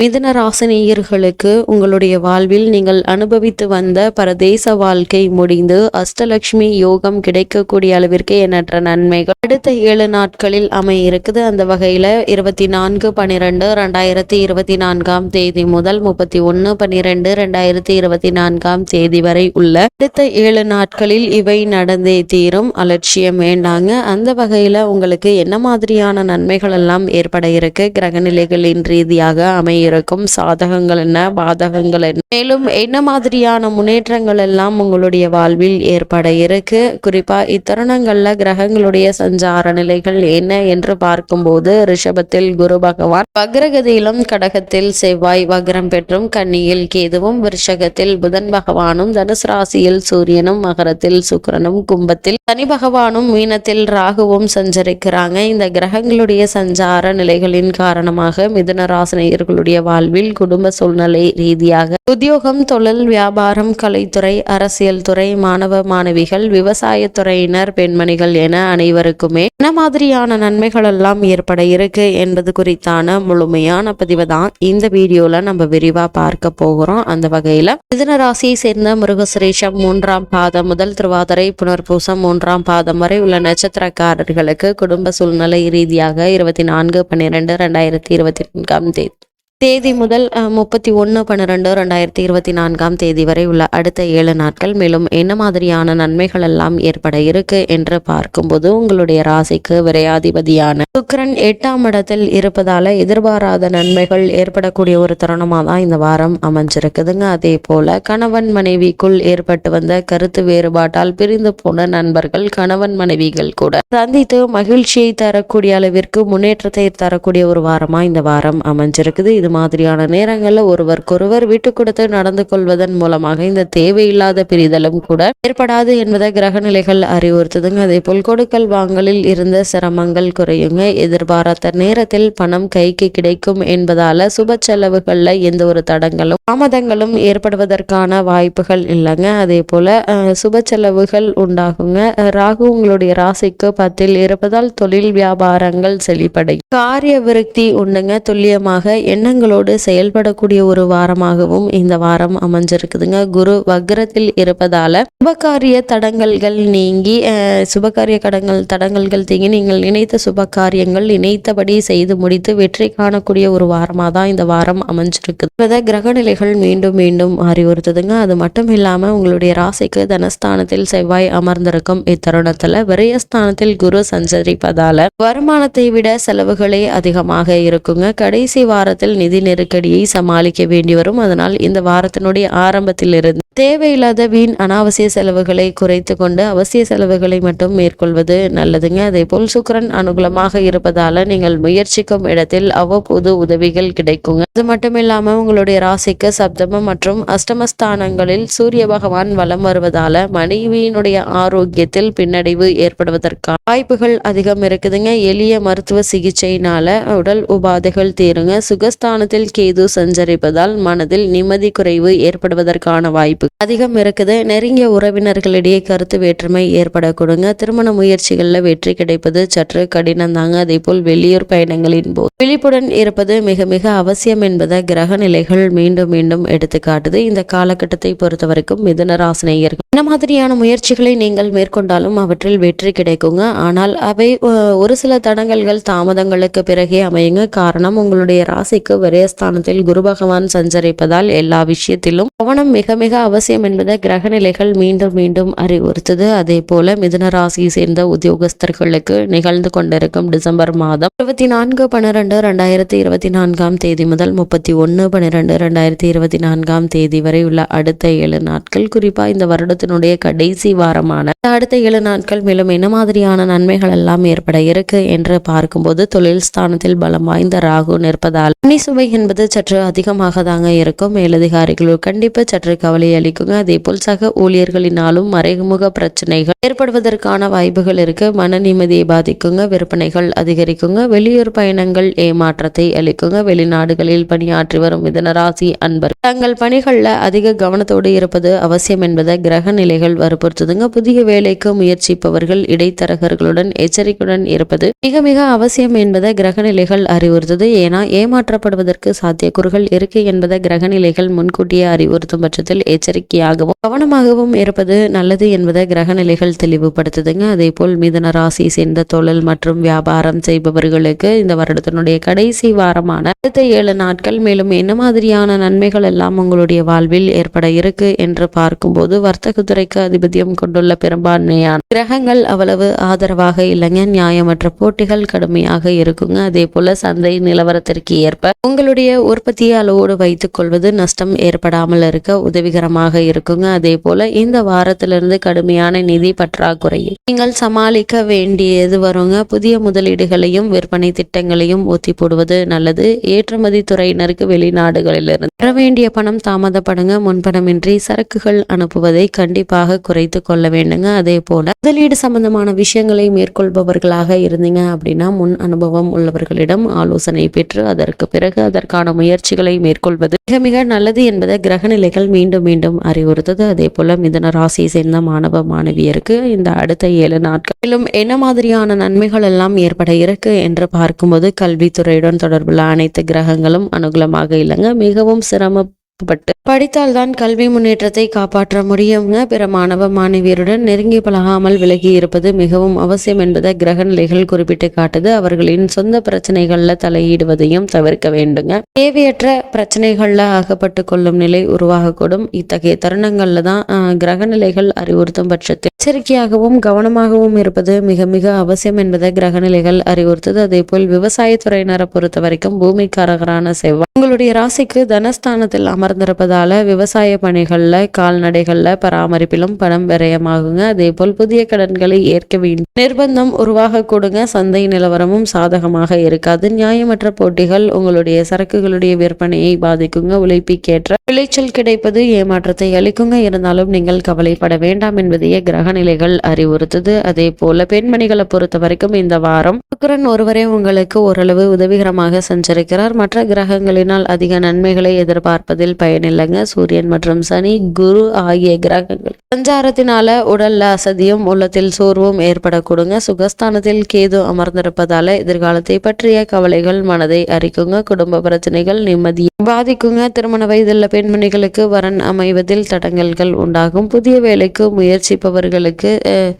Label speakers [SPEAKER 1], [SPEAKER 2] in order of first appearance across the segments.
[SPEAKER 1] மிதுன ராசினியர்களுக்கு உங்களுடைய வாழ்வில் நீங்கள் அனுபவித்து வந்த பரதேச வாழ்க்கை முடிந்து அஷ்டலட்சுமி யோகம் கிடைக்கக்கூடிய அளவிற்கு எண்ணற்ற நன்மைகள். அடுத்த ஏழு நாட்களில் அமைய இருக்குது அந்த வகையில இருபத்தி நான்கு பன்னிரெண்டு ரெண்டாயிரத்தி இருபத்தி நான்காம் தேதி முதல் முப்பத்தி ஒன்று பன்னிரெண்டு ரெண்டாயிரத்தி இருபத்தி நான்காம் தேதி வரை உள்ள அடுத்த ஏழு நாட்களில் இவை நடந்தே தீரும். அலட்சியம் வேண்டாங்க. அந்த வகையில உங்களுக்கு என்ன மாதிரியான நன்மைகள் எல்லாம் ஏற்பட இருக்கு? கிரகநிலைகளின் ரீதியாக அமைய இருக்கும். சாதகங்கள் என்ன? பாதகங்கள் என்ன? மேலும் என்ன மாதிரியான முன்னேற்றங்கள் எல்லாம் உங்களுடைய வாழ்வில் ஏற்பட இருக்கு? குறிப்பா இத்தருணங்கள்ல கிரகங்களுடைய சஞ்சார நிலைகள் என்ன என்று பார்க்கும்போது ரிஷபத்தில் குரு பகவான் வக்ரகதியிலும் கடகத்தில் செவ்வாய் வக்ரம் பெற்றும் கன்னியில் கேதுவும் விருஷகத்தில் புதன் பகவானும் தனுசு ராசியில் சூரியனும் மகரத்தில் சுக்கிரனும் கும்பத்தில் சனி பகவானும் மீனத்தில் ராகுவும் சஞ்சரிக்கிறாங்க. இந்த கிரகங்களுடைய சஞ்சார நிலைகளின் காரணமாக மிதுன ராசினியர்களுடைய வாழ்வில் குடும்ப சூழ்நிலை ரீதியாக உத்தியோகம் தொழில் வியாபாரம் கலைத்துறை அரசியல் துறை மாணவ மாணவிகள் விவசாயத்துறையினர் பெண்மணிகள் என அனைவருக்குமே என்ன மாதிரியான நன்மைகள் எல்லாம் ஏற்பட இருக்கு என்பது குறித்தான முழுமையான பதிவு தான் இந்த வீடியோல நம்ம விரிவா பார்க்க போகிறோம். அந்த வகையில மிதன ராசியை சேர்ந்த மிருகசுரேஷம் மூன்றாம் பாதம் முதல் திருவாதிரை புனர்பூசம் மூன்றாம் பாதம் வரை உள்ள நட்சத்திரக்காரர்களுக்கு குடும்ப சூழ்நிலை ரீதியாக இருபத்தி நான்கு பன்னிரெண்டு ரெண்டாயிரத்தி இருபத்தி நான்காம் தேதி. தேதி முதல் முப்பத்தி ஒன்று பன்னிரெண்டு ரெண்டாயிரத்தி இருபத்தி நான்காம் தேதி வரை உள்ள அடுத்த ஏழு நாட்கள். மேலும் என்ன மாதிரியான நன்மைகள் எல்லாம் ஏற்பட இருக்கு என்று பார்க்கும்போது உங்களுடைய ராசிக்கு விரையாதிபதியான சுக்கரன் எட்டாம் இடத்தில் இருப்பதால எதிர்பாராத நன்மைகள் ஏற்படக்கூடிய ஒரு தருணமாக தான் இந்த வாரம் அமைஞ்சிருக்குதுங்க. அதே போல கணவன் மனைவிக்குள் ஏற்பட்டு வந்த கருத்து வேறுபாட்டால் பிரிந்து போன நண்பர்கள் கணவன் மனைவிகள் கூட சந்தித்து மகிழ்ச்சியை தரக்கூடிய அளவிற்கு முன்னேற்றத்தை தரக்கூடிய ஒரு வாரமா இந்த வாரம் அமைஞ்சிருக்குது. இது மாதிரியான நேரங்களில் ஒருவருக்கொருவர் விட்டு கொடுத்து நடந்து கொள்வதன் மூலமாக இந்த தேவையில்லாத பிரிதலும் கூட ஏற்படாது என்பதை கிரக நிலைகள் அறிவுறுத்துதுங்க. அதே போல் கொடுக்கல் வாங்கலில் இருந்த சிரமங்கள் குறையுங்க. எதிர்பாராத நேரத்தில் பணம் கைக்கு கிடைக்கும் என்பதால சுப செலவுகள்ல எந்த ஒரு தடங்களும் தாமதங்களும் ஏற்படுவதற்கான வாய்ப்புகள் இல்லைங்க. அதே போல சுப செலவுகள் உண்டாகுங்க. ராகு உங்களுடைய ராசிக்கு பத்தில் இருப்பதால் தொழில் வியாபாரங்கள் செழிப்படை காரிய விருத்தி உண்டுங்க. துல்லியமாக எண்ணங்களோடு செயல்படக்கூடிய ஒரு வாரமாகவும் இந்த வாரம் அமைஞ்சிருக்குதுங்க. குரு வக்ரத்தில் இருப்பதால சுபகாரிய தடங்கல்கள் நீங்கி சுபகாரிய கடங்கள் தடங்கல்கள் தீங்கி நீங்கள் நினைத்த சுப காரியங்கள் நினைத்தபடி செய்து முடித்து வெற்றி காணக்கூடிய ஒரு வாரமாக தான் இந்த வாரம் அமைஞ்சிருக்குது. கிரக நிலைகள் மீண்டும் மீண்டும் அறிவுறுத்துதுங்க. அது மட்டும் இல்லாம உங்களுடைய ராசிக்கு தனஸ்தானத்தில் செவ்வாய் அமர்ந்திருக்கும் இத்தருணத்துல விரயஸ்தானத்தில் குரு சஞ்சரிப்பதால வருமானத்தை விட செலவுகளே அதிகமாக இருக்குங்க. கடைசி வாரத்தில் நிதி நெருக்கடியை சமாளிக்க வேண்டி வரும். அதனால் இந்த வாரத்தினுடைய ஆரம்பத்தில் இருந்து தேவையில்லாத வீண் அனாவசிய செலவுகளை குறைத்து கொண்டு அவசிய செலவுகளை மட்டும் மேற்கொள்வது நல்லதுங்க. அதே போல் சுக்கிரன் அனுகூலமாக இருப்பதால நீங்கள் முயற்சிக்கும் இடத்தில் அவ்வப்போது உதவிகள் கிடைக்குங்க. அது மட்டும் இல்லாம உங்களுடைய ராசிக்கு சப்தமம் மற்றும் அஷ்டமஸ்தானங்களில் சூரிய பகவான் வலம் வருவதால மனைவியினுடைய ஆரோக்கியத்தில் பின்னடைவு ஏற்படுவதற்கான வாய்ப்புகள் அதிகம் இருக்குதுங்க. எளிய மருத்துவ சிகிச்சையினால உடல் உபாதைகள் தீருங்க. சுகஸ்தானத்தில் கேது சஞ்சரிப்பதால் மனதில் நிம்மதி குறைவு ஏற்படுவதற்கான வாய்ப்பு அதிகம் இருக்குது. நெருங்கிய உறவினர்களிடையே கருத்து வேற்றுமை ஏற்படக்கூடுங்க. திருமண முயற்சிகளில் வெற்றி கிடைப்பது சற்று கடினம் தாங்க. அதே போல் வெளியூர் பயணங்களின் போது விழிப்புடன் இருப்பது மிக மிக அவசியம் என்பதை கிரக நிலைகள் மீண்டும் மீண்டும் எடுத்து காட்டுது. இந்த காலகட்டத்தை பொறுத்த வரைக்கும் மிதுன ராசினியர்கள் என்ன மாதிரியான முயற்சிகளை நீங்கள் மேற்கொண்டாலும் அவற்றில் வெற்றி கிடைக்குங்க. ஆனால் அவை ஒரு சில தடங்கல்கள் தாமதங்களுக்கு பிறகே அமையுங்க. காரணம் உங்களுடைய ராசிக்கு விரயஸ்தானத்தில் குரு பகவான் சஞ்சரிப்பதால் எல்லா விஷயத்திலும் கவனம் மிக மிக அவசியம் என்பதை கிரக நிலைகள் மீண்டும் மீண்டும் அறிவுறுத்துது. அதே போல மிதுன ராசியை சேர்ந்த உத்தியோகஸ்தர்களுக்கு நிகழ்ந்து கொண்டிருக்கும் டிசம்பர் மாதம் இருபத்தி நான்கு பன்னிரெண்டு ரெண்டாயிரத்தி இருபத்தி நான்காம் தேதி முதல் முப்பத்தி ஒன்று பன்னிரெண்டு ரெண்டாயிரத்தி இருபத்தி நான்காம் தேதி வரை உள்ள அடுத்த ஏழு நாட்கள் குறிப்பா இந்த வருடத்தினுடைய கடைசி வாரமான இந்த அடுத்த ஏழு நாட்கள் மேலும் என்ன மாதிரியான நன்மைகள் எல்லாம் ஏற்பட இருக்கு என்று பார்க்கும்போது தொழில் ஸ்தானத்தில் பலம் வாய்ந்த ராகு நிற்பதால் சுவை என்பது சற்று அதிகமாக தாங்க இருக்கும். மேலதிகாரிகள் கண்டிப்பு சற்று கவலை அளிக்குங்க அதே போல் சக ஊழியர்களினாலும் மறைமுக பிரச்சனைகள் ஏற்படுவதற்கான வாய்ப்புகள் இருக்கு. மன நிம்மதியை பாதிக்குங்க. விற்பனைகள் அதிகரிக்குங்க. வெளியூர் பயணங்கள் ஏமாற்றத்தை அளிக்குங்க. வெளிநாடுகளில் பணியாற்றி வரும் மிதனராசி அன்பர் தங்கள் பணிகளில் அதிக கவனத்தோடு இருப்பது அவசியம் என்பதை கிரக நிலைகள் வற்புறுத்துதுங்க. புதிய வேலைக்கு முயற்சிப்பவர்கள் இடைத்தரகர்களுடன் எச்சரிக்கையுடன் இருப்பது மிக மிக அவசியம் என்பதை கிரக நிலைகள் அறிவுறுத்துது. ஏன்னா ஏமாற்றப்படுவதற்கு சாத்தியக்கூறுகள் இருக்கு என்பதை கிரக நிலைகள் முன்கூட்டியே அறிவுறுத்தும் பட்சத்தில் எச்சரிக்கையாகவும் கவனமாகவும் இருப்பது நல்லது என்பதை கிரக நிலைகள் தெளிவுபடுத்துதுங்க. அதே போல் மிதன ராசி சேர்ந்த தொழில் மற்றும் வியாபாரம் செய்பவர்களுக்கு இந்த வருடத்தினுடைய கடைசி வாரமான அடுத்த ஏழு நாட்கள் மேலும் என்ன மாதிரியான நன்மைகள் எல்லாம் உங்களுடைய வாழ்வில் ஏற்பட இருக்கு என்று பார்க்கும்போது வர்த்தகத்துறைக்கு அதிபதியம் கொண்டுள்ள பெரும்பான்மையான கிரகங்கள் அவ்வளவு ஆதரவாக இல்லைங்க. நியாயமற்ற போட்டிகள் கடுமையாக இருக்குங்க. அதே போல சந்தை நிலவரத்திற்கு ஏற்ப உங்களுடைய உற்பத்தியை அளவோடு வைத்துக் கொள்வது நஷ்டம் ஏற்படாமல் இருக்க உதவிகரமாக இருக்குங்க. அதே போல இந்த வாரத்திலிருந்து கடுமையான நிதி பற்றாக்குறையை நீங்கள் சமாளிக்க வேண்டியது வருங்க. புதிய முதலீடுகளையும் விற்பனை திட்டங்களையும் ஒத்தி போடுவது நல்லது. ஏற்றுமதி துறையினருக்கு வெளிநாடுகளிலிருந்து வர வேண்டிய பணம் தாமதப்படுங்க. முன்பணமின்றி சரக்குகள் அனுப்புவதை கண்டிப்பாக குறைத்து கொள்ள வேண்டுங்க. அதே போல முதலீடு சம்பந்தமான விஷயங்களை மேற்கொள்பவர்களாக இருந்தீங்க அப்படின்னா முன் அனுபவம் உள்ளவர்களிடம் ஆலோசனை பெற்று அதற்கு பிறகு அதற்கான முயற்சிகளை மேற்கொள்வது மிக மிக நல்லது என்பதை கிரகநிலைகள் மீண்டும் மீண்டும் அறிவுறுத்தது. அதே போல மிதன ராசியை சேர்ந்த மாணவ மாணவியருக்கு இந்த அடுத்த ஏழு நாட்களிலும் என்ன மாதிரியான நன்மைகள் எல்லாம் ஏற்பட இருக்கு என்று பார்க்கும்போது கல்வித்துறையுடன் தொடர்புள்ள அனைத்து கிரகங்களும் அனுகூலமாக இல்லைங்க. மிகவும் சிரம பட்டு படித்தால்தான் கல்வி முன்னேற்றத்தை காப்பாற்ற முடியுங்க பிற மாணவ மாணவியருடன் நெருங்கி பழகாமல் விலகி இருப்பது மிகவும் அவசியம் என்பதை கிரக நிலைகள் குறிப்பிட்டு காட்டுது. அவர்களின் சொந்த பிரச்சனைகள்ல தலையிடுவதையும் தவிர்க்க வேண்டுங்க. தேவையற்ற பிரச்சனைகள்ல அகப்பட்டு கொள்ளும் நிலை உருவாகக்கூடும். இத்தகைய தருணங்கள்ல தான் கிரக நிலைகள் அறிவுறுத்தும் பட்சத்தில் எச்சரிக்கையாகவும் கவனமாகவும் இருப்பது மிக மிக அவசியம் என்பதை கிரக நிலைகள் அறிவுறுத்துது. அதே போல் விவசாயத்துறையினரை பொறுத்த வரைக்கும் பூமிக்காரகரான செவ்வாய். உங்களுடைய ராசிக்கு தனஸ்தானத்தில் சார்ந்திருப்பதால் விவசாய பணிகளில் கால்நடைகளில் பராமரிப்பிலும் பணம் விரயமாகுங்க. அதே போல் புதிய கடன்களை ஏற்க வேண்டும். நிர்பந்தம் உருவாக கொடுங்க. சந்தை நிலவரமும் சாதகமாக இருக்காது. நியாயமற்ற போட்டிகள் உங்களுடைய சரக்குகளுடைய விற்பனையை பாதிக்குங்க. உழைப்பிக்கேற்ற விளைச்சல் கிடைப்பது ஏமாற்றத்தை அளிக்குங்க. இருந்தாலும் நீங்கள் கவலைப்பட வேண்டாம் என்பதையே கிரகநிலைகள் அறிவுறுத்துது. அதே போல பெண்மணிகளை பொறுத்த வரைக்கும் இந்த வாரம் சுக்கரன் ஒருவரே உங்களுக்கு ஓரளவு உதவிகரமாக சஞ்சரிக்கிறார். மற்ற கிரகங்களினால் அதிக நன்மைகளை எதிர்பார்ப்பதில் பயனில்லைங்க. சூரியன் மற்றும் சனி குரு ஆகிய கிரகங்கள். சஞ்சாரத்தினால உடல்ல அசதியும் உள்ளத்தில் சோர்வும் ஏற்படக்கூடுங்க. சுகஸ்தானத்தில் கேது அமர்ந்திருப்பதால எதிர்காலத்தை பற்றிய கவலைகள் மனதை அரிக்குங்க. குடும்ப பிரச்சனைகள் நிம்மதி பாதிக்குங்க. திருமண வயதுள்ள பெண்மணிகளுக்கு வரன் அமைவதில் தடங்கல்கள் உண்டாகும். புதிய வேலைக்கு முயற்சிப்பவர்களுக்கு அஹ்,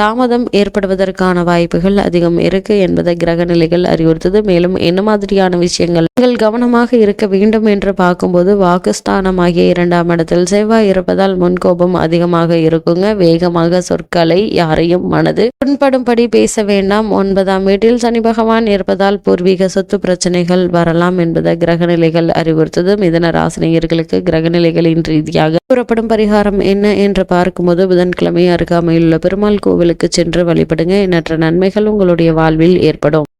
[SPEAKER 1] தாமதம் ஏற்படுவதற்கான வாய்ப்புகள் அதிகம் இருக்கு என்பதை கிரக நிலைகள் அறிவுறுத்தது. மேலும் என்ன மாதிரியான விஷயங்கள் நீங்கள் கவனமாக இருக்க வேண்டும் என்று பார்க்கும்போது வாக்குஸ்தானமாகிய இரண்டாம் இடத்தில் செவ்வாய் இருப்பதால் முன்கோபம் அதிகமாக இருக்குங்க. வேகமாக சொற்களை யாரையும் மனது புண்படும்படி பேச வேண்டாம். ஒன்பதாம் வீட்டில் சனி பகவான் இருப்பதால் பூர்வீக சொத்து பிரச்சனைகள் வரலாம் என்பதை கிரகநிலைகள் அறிவுறுத்தது. மிதன ராசினியர்களுக்கு கிரகநிலைகளின் ரீதியாக கூறப்படும் பரிகாரம் என்ன என்று பார்க்கும்போது புதன்கிழமை அருகாமையில் உள்ள பெருமாள் கோவிலுக்கு சென்று வழிபடுங்க. எண்ணற்ற நன்மைகள் உங்களுடைய வாழ்வில் ஏற்படும்.